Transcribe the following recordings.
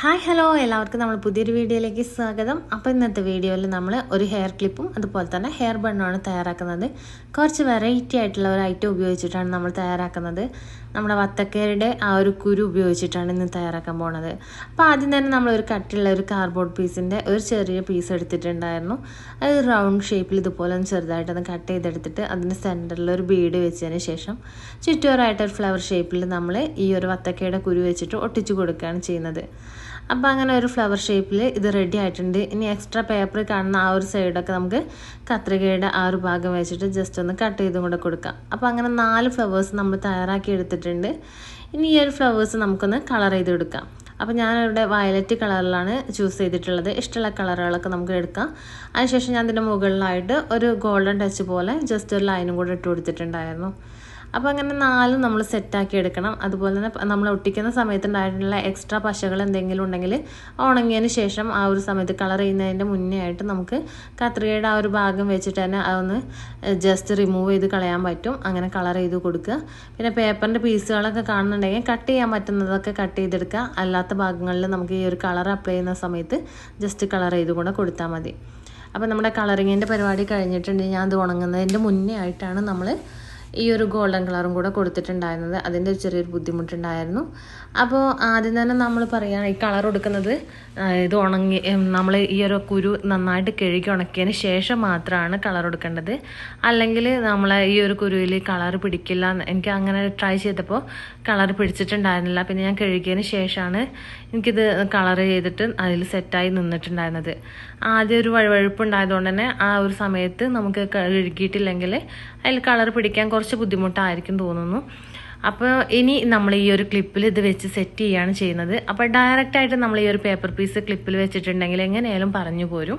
Hi hello. എല്ലാവർക്കും നമ്മൾ പുതിയൊരു വീഡിയോയിലേക്ക് സ്വാഗതം. അപ്പോൾ ഇന്നത്തെ വീഡിയോയിൽ നമ്മൾ ഒരു ഹെയർ ക്ലിപ്പും അതുപോലെ തന്നെ ഹെയർ ബണ്ണുമാണ് തയ്യാറാക്കുന്നത്. കുറച്ച് വെറൈറ്റി ആയിട്ടുള്ള ഒരു ഐറ്റം ഉപയോഗിച്ചിട്ടാണ് നമ്മൾ തയ്യാറാക്കുന്നത്. നമ്മുടെ വത്തക്കയുടെ ആ ഒരു കുരു ഉപയോഗിച്ചിട്ടാണ് ഇന്ന് തയ്യാറാക്കാൻ പോണത്. അപ്പോൾ ആദ്യം തന്നെ നമ്മൾ ഒരു കട്ടുള്ള ഒരു കാർഡ്ബോർഡ് പീസിന്റെ ഒരു ചെറിയ പീസ് എടുത്തിട്ടുണ്ടായിരുന്നു. അത് റൗണ്ട് ഷേപ്പിൽ ഇതുപോലെ ഒന്ന് ചെറുതായിട്ടൊന്ന് കട്ട് ചെയ്തെടുത്തിട്ട് അതിന്റെ സെന്ററിൽ ഒരു ബീഡ് വെച്ചതിന് ശേഷം ചുറ്റോറായിട്ടൊരു ഫ്ലവർ ഷേപ്പിൽ നമ്മൾ ഈ ഒരു വത്തക്കയുടെ കുരു വെച്ചിട്ട് ഒട്ടിച്ചു കൊടുക്കുകയാണ് ചെയ്യുന്നത്. അപ്പോൾ അങ്ങനെ ഒരു ഫ്ലവർ ഷേപ്പിൽ ഇത് റെഡി ആയിട്ടുണ്ട്. ഇനി എക്സ്ട്രാ പേപ്പർ കാണുന്ന ആ ഒരു സൈഡൊക്കെ നമുക്ക് കത്രികയുടെ ആ ഒരു ഭാഗം വെച്ചിട്ട് ജസ്റ്റ് ഒന്ന് കട്ട് ചെയ്തും കൂടെ കൊടുക്കാം. അപ്പോൾ അങ്ങനെ നാല് ഫ്ലവേഴ്സ് നമ്മൾ തയ്യാറാക്കി എടുത്തിട്ടുണ്ട്. ഇനി ഈ ഒരു ഫ്ലവേഴ്സ് നമുക്കൊന്ന് കളർ ചെയ്ത് എടുക്കാം അപ്പോൾ ഞാനിവിടെ വയലറ്റ് കളറിലാണ് ചൂസ് ചെയ്തിട്ടുള്ളത്. ഇഷ്ടമുള്ള കളറുകളൊക്കെ നമുക്ക് എടുക്കാം. അതിനുശേഷം ഞാൻ ഇതിന്റെ മുകളിലായിട്ട് ഒരു ഗോൾഡൻ ടച്ച് പോലെ ജസ്റ്റ് ഒരു ലൈനും കൂടെ ഇട്ട് കൊടുത്തിട്ടുണ്ടായിരുന്നു. അപ്പോൾ അങ്ങനെ നാലും നമ്മൾ സെറ്റാക്കി എടുക്കണം. അതുപോലെ തന്നെ നമ്മൾ ഒട്ടിക്കുന്ന സമയത്ത് ഉണ്ടായിട്ടുള്ള എക്സ്ട്രാ പശകൾ എന്തെങ്കിലും ഉണ്ടെങ്കിൽ ഉണങ്ങിയതിന് ശേഷം ആ ഒരു സമയത്ത് കളർ ചെയ്യുന്നതിന്റെ മുന്നേ ആയിട്ട് നമുക്ക് കത്രികയുടെ ആ ഒരു ഭാഗം വെച്ചിട്ട് തന്നെ അതൊന്ന് ജസ്റ്റ് റിമൂവ് ചെയ്ത് കളയാൻ പറ്റും. അങ്ങനെ കളർ ചെയ്ത് കൊടുക്കുക. പിന്നെ പേപ്പറിന്റെ പീസുകളൊക്കെ കാണുന്നുണ്ടെങ്കിൽ കട്ട് ചെയ്യാൻ പറ്റുന്നതൊക്കെ കട്ട് ചെയ്തെടുക്കുക. അല്ലാത്ത ഭാഗങ്ങളിൽ നമുക്ക് ഈ ഒരു കളർ അപ്ലൈ ചെയ്യുന്ന സമയത്ത് ജസ്റ്റ് കളർ ചെയ്ത് കൂടെ കൊടുത്താൽ മതി. അപ്പോൾ നമ്മുടെ കളറിങ്ങിന്റെ പരിപാടി കഴിഞ്ഞിട്ടുണ്ട്. ഞാൻ അത് ഉണങ്ങുന്നതിന്റെ മുന്നേ ആയിട്ടാണ് നമ്മൾ ഈ ഒരു ഗോൾഡൻ കളറും കൂടെ കൊടുത്തിട്ടുണ്ടായിരുന്നത്. അതിന്റെ ഒരു ചെറിയൊരു ബുദ്ധിമുട്ടുണ്ടായിരുന്നു. അപ്പോൾ ആദ്യം തന്നെ നമ്മൾ പറയുകയാണ് ഈ കളർ കൊടുക്കുന്നത് ഇത് ഉണങ്ങി നമ്മൾ ഈ ഒരു കുരു നന്നായിട്ട് കഴുകി ഉണക്കിയതിന് ശേഷം മാത്രമാണ് കളർ കൊടുക്കേണ്ടത്. അല്ലെങ്കിൽ നമ്മൾ ഈ ഒരു കുരുവിൽ കളർ പിടിക്കില്ല എനിക്ക് അങ്ങനെ ട്രൈ ചെയ്തപ്പോൾ കളർ പിടിച്ചിട്ടുണ്ടായിരുന്നില്ല. പിന്നെ ഞാൻ കഴുകിയതിന് ശേഷമാണ് എനിക്കിത് കളർ ചെയ്തിട്ട് അതിൽ സെറ്റായി നിന്നിട്ടുണ്ടായിരുന്നത്. ആദ്യം ഒരു വഴുവഴുപ്പുണ്ടായതുകൊണ്ട് തന്നെ ആ ഒരു സമയത്ത് നമുക്ക് കഴുകിയിട്ടില്ലെങ്കിൽ അതിൽ കളർ പിടിക്കാൻ കുറച്ച് ബുദ്ധിമുട്ടായിരിക്കും തോന്നുന്നു. അപ്പോൾ ഇനി നമ്മൾ ഈ ഒരു ക്ലിപ്പിൽ ഇത് വെച്ച് സെറ്റ് ചെയ്യുകയാണ് ചെയ്യുന്നത്. അപ്പോൾ ഡയറക്റ്റായിട്ട് നമ്മൾ ഈ ഒരു പേപ്പർ പീസ് ക്ലിപ്പിൽ വെച്ചിട്ടുണ്ടെങ്കിൽ എങ്ങനെയാലും പറഞ്ഞു പോരും.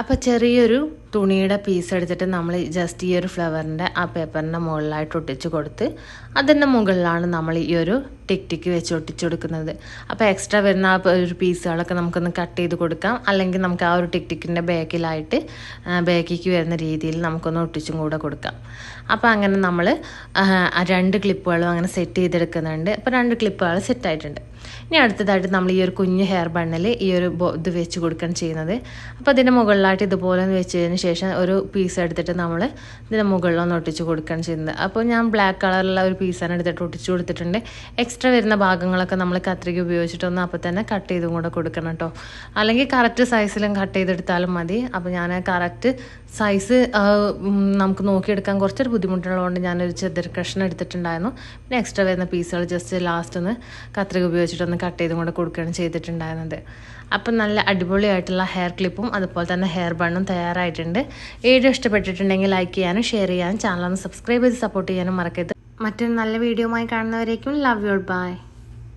അപ്പോൾ ചെറിയൊരു തുണിയുടെ പീസ് എടുത്തിട്ട് നമ്മൾ ജസ്റ്റ് ഈ ഒരു ഫ്ലവറിന്റെ ആ പേപ്പറിന്റെ മുകളിലായിട്ട് ഒട്ടിച്ച് കൊടുത്ത് അതിന്റെ മുകളിലാണ് നമ്മൾ ഈ ഒരു ടിക് ടിക്ക് വെച്ച് ഒട്ടിച്ച് കൊടുക്കുന്നത്. അപ്പോൾ എക്സ്ട്രാ വരുന്ന ആ ഒരു പീസുകളൊക്കെ നമുക്കൊന്ന് കട്ട് ചെയ്ത് കൊടുക്കാം. അല്ലെങ്കിൽ നമുക്ക് ആ ഒരു ടിക് ടിക്കിന്റെ ബാക്കിലായിട്ട് ബാക്കിക്ക് വരുന്ന രീതിയിൽ നമുക്കൊന്ന് ഒട്ടിച്ചും കൂടെ കൊടുക്കാം. അപ്പോൾ അങ്ങനെ നമ്മൾ രണ്ട് ക്ലിപ്പുകളും അങ്ങനെ സെറ്റ് ചെയ്തെടുക്കുന്നുണ്ട്. അപ്പോൾ രണ്ട് ക്ലിപ്പുകൾ സെറ്റായിട്ടുണ്ട് ഇനി അടുത്തതായിട്ട് നമ്മൾ ഈ ഒരു കുഞ്ഞ് ഹെയർ ബണ്ണിൽ ഈ ഒരു ഇത് വെച്ച് കൊടുക്കുകയാണ് ചെയ്യുന്നത്. അപ്പോൾ അതിന്റെ മുകളിലായിട്ട് ഇതുപോലെ വെച്ചതിന് ശേഷം ഒരു പീസ് എടുത്തിട്ട് നമ്മൾ ഇതിന്റെ മുകളിലൊന്ന് ഒട്ടിച്ച് കൊടുക്കുകയാണ് ചെയ്യുന്നത്. അപ്പോൾ ഞാൻ ബ്ലാക്ക് കളറുള്ള ഒരു പീസാണ് എടുത്തിട്ട് ഒട്ടിച്ച് കൊടുത്തിട്ടുണ്ട്. എക്സ്ട്രാ വരുന്ന ഭാഗങ്ങളൊക്കെ നമ്മൾ കത്രിക ഉപയോഗിച്ചിട്ടൊന്ന് അപ്പോൾ തന്നെ കട്ട് ചെയ്തും കൂടെ കൊടുക്കണം കേട്ടോ. അല്ലെങ്കിൽ കറക്റ്റ് സൈസിലും കട്ട് ചെയ്തെടുത്താലും മതി. അപ്പോൾ ഞാൻ കറക്റ്റ് സൈസ് നമുക്ക് നോക്കിയെടുക്കാൻ കുറച്ചൊരു ബുദ്ധിമുട്ടുള്ളതുകൊണ്ട് ഞാനൊരു ചെറിയ കഷ്ണം എടുത്തിട്ടുണ്ടായിരുന്നു. പിന്നെ എക്സ്ട്രാ വരുന്ന പീസുകൾ ജസ്റ്റ് ലാസ്റ്റ് ഒന്ന് കത്രിക ഉപയോഗിച്ചിട്ടൊന്ന് കട്ട് ചെയ്തും കൂടെ കൊടുക്കുകയാണ് ചെയ്തിട്ടുണ്ടായിരുന്നത്. അപ്പം നല്ല അടിപൊളിയായിട്ടുള്ള ഹെയർ ക്ലിപ്പും അതുപോലെ തന്നെ ഹെയർ ബണ്ണും തയ്യാറായിട്ടുണ്ട്. വീഡിയോ ഇഷ്ടപ്പെട്ടിട്ടുണ്ടെങ്കിൽ ലൈക്ക് ചെയ്യാനും ഷെയർ ചെയ്യാനും ചാനൽ ഒന്ന് സബ്സ്ക്രൈബ് ചെയ്ത് സപ്പോർട്ട് ചെയ്യാനും മറക്കരുത്. മറ്റൊരു നല്ല വീഡിയോയുമായി കാണുന്നവരേക്കും ലവ് യു ബൈ